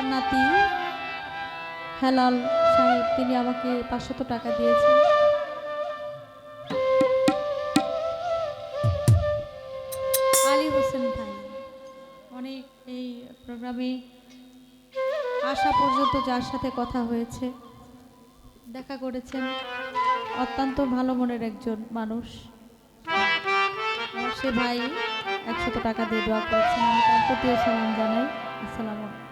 বাবার নাতি হেলাল সাহেব, তিনি আমাকে পাঁচশত টাকা দিয়েছেন। আলী হোসেন ভাই, অনেক এই প্রোগ্রামে আসা পর্যন্ত যার সাথে কথা হয়েছে, দেখা করেছেন। অত্যন্ত ভালো মনের একজন মানুষ। সে ভাই একশত টাকা দিয়ে দোয়া করেছেন, আমি তার প্রতিও সালাম জানাই। আসসালামু আলাইকুম।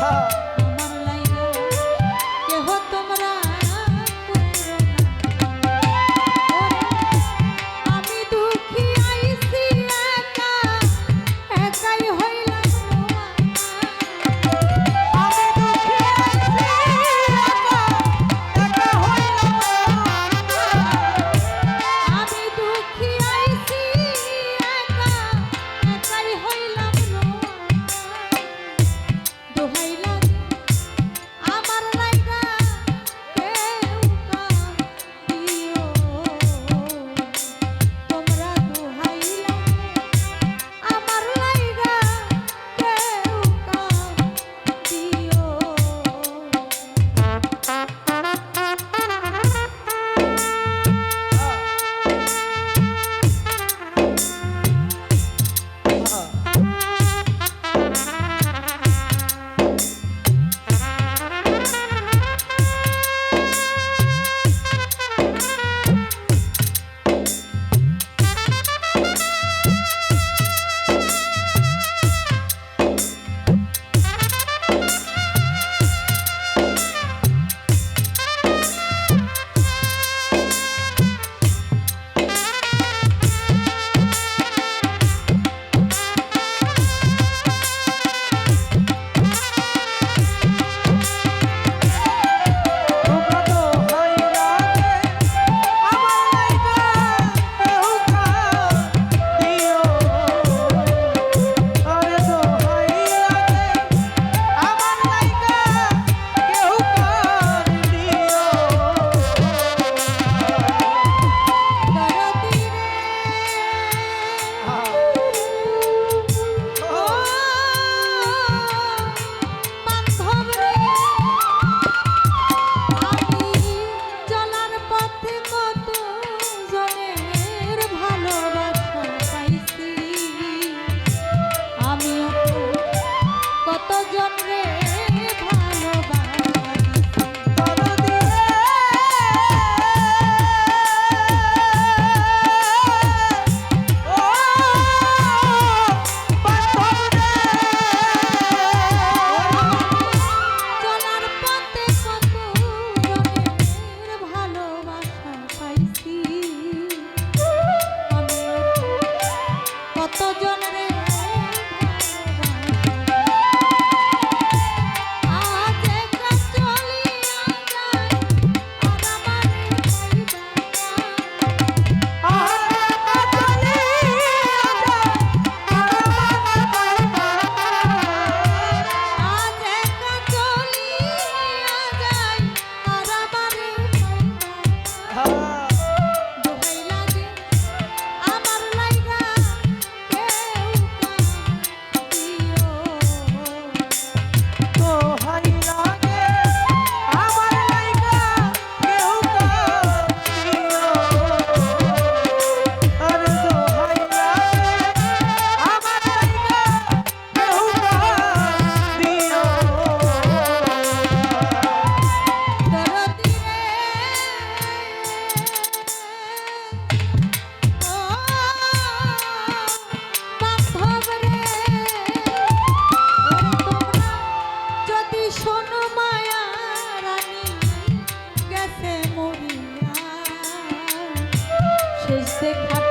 স্বজন শেখার